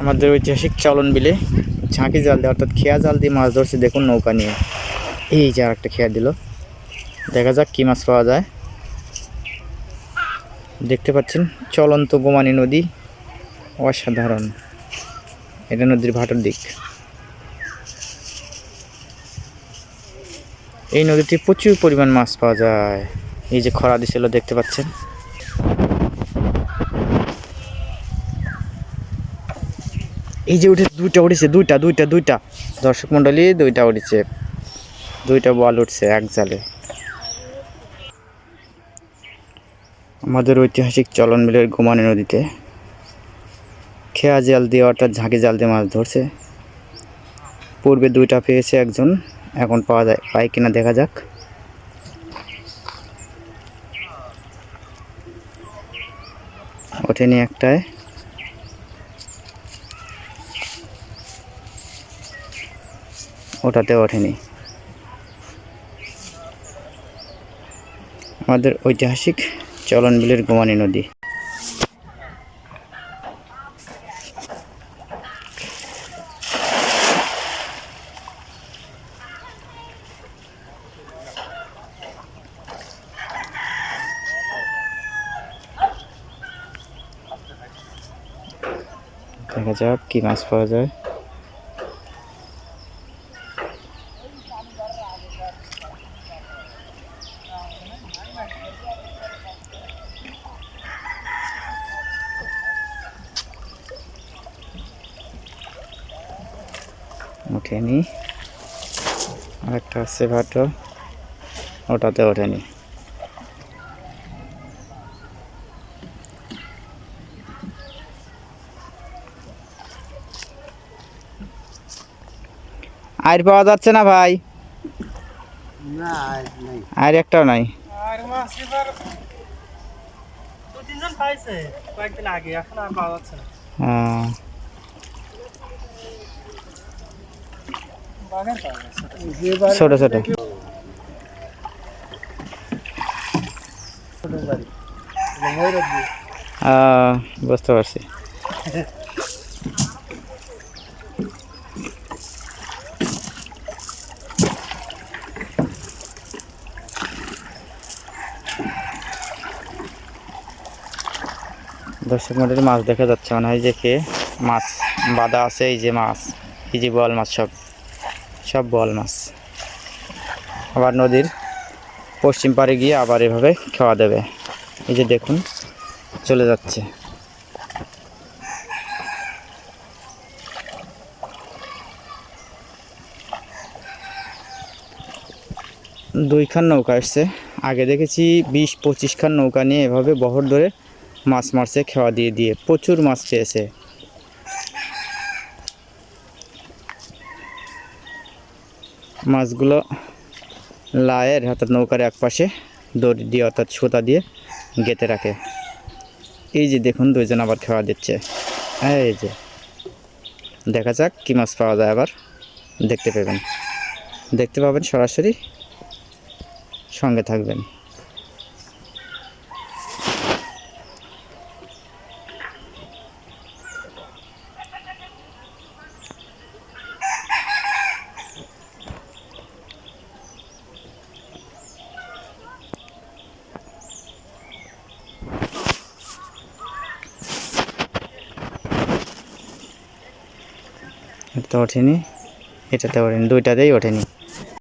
আমাদের ঐতিহাসিক চলন বিলে ঝাঁকি জাল দিয়ে, অর্থাৎ খেয়া জাল দিয়ে মাছ ধরছে, দেখুন নৌকা নিয়ে। এই যে আর একটা খেয়া দিল। দেখা যাক কী মাছ পাওয়া যায়। দেখতে পাচ্ছেন, চলন্ত গোমানি নদী, অসাধারণ। এটা নদীর ভাটার দিক। এই নদীতে প্রচুর পরিমাণ মাছ পাওয়া যায়। এই যে খরা দিছিল, দেখতে পাচ্ছেন। এই যে উঠে দুইটা উঠেছে দুইটা দুইটা দুইটা। দর্শক মণ্ডলী, দুইটা উঠেছে দুইটা বল উঠছে এক জালে। আমাদের ঐতিহাসিক চলন মিলের গোমানি নদীতে খেয়া জাল দিয়ে অর্থাৎ ঝাঁকি জাল দিয়ে মাছ ধরছে। পূর্বে দুইটা পেয়েছে একজন, এখন পাওয়া যায় পাই কিনা দেখা যাক। ওঠেনি একটায়। ওটাতে ওঠেনি। আমাদের ঐতিহাসিক চলন বিলের গোমানি নদী। দেখা যাক কি মাছ পাওয়া যায়। ওঠেনি। আরেকটা আছে ভাটো। ওটাতে ওঠেনি। আর পাওয়া যাচ্ছে না ভাই? না আর নাই। একটাও নাই। আর মাছ এবার দু তিনজন পাইছে কয়েকদিন আগে এখন আর পাওয়া যাচ্ছে না আহ, বাগান পাওয়া যাচ্ছে যেবার ছোট ছোট। বুঝতে পারছি। দর্শক মন্ডলী, মাছ দেখা যাচ্ছে। মনে হয় যে কে মাছ বাঁধা আছে, এই যে মাছ, এই যে বল মাছ সব। সব বল মাছ। আবার নদীর পশ্চিম পাড়ে গিয়ে আবার এভাবে খাওয়া দেবে। এই যে দেখুন, চলে যাচ্ছে। দুইখান নৌকা আসছে। আগে দেখেছি বিশ পঁচিশ খান নৌকা নিয়ে এভাবে বহর ধরে মাছ মারছে, খেওয়া দিয়ে দিয়ে। প্রচুর মাছ পেয়েছে মাছগুলো লায়ের, অর্থাৎ নৌকার এক পাশে দড়ি দিয়ে, অর্থাৎ সুতা দিয়ে গেঁথে রাখে। এই যে দেখুন, দুইজন আবার খাওয়া দিচ্ছে। হ্যাঁ এই যে, দেখা যাক কী মাছ পাওয়া যায় আবার। দেখতে পাবেন। দেখতে পাবেন সরাসরি সঙ্গে থাকবেন। এটা ওঠেনি এটাতে ওঠেনি দুইটাতেই ওঠেনি।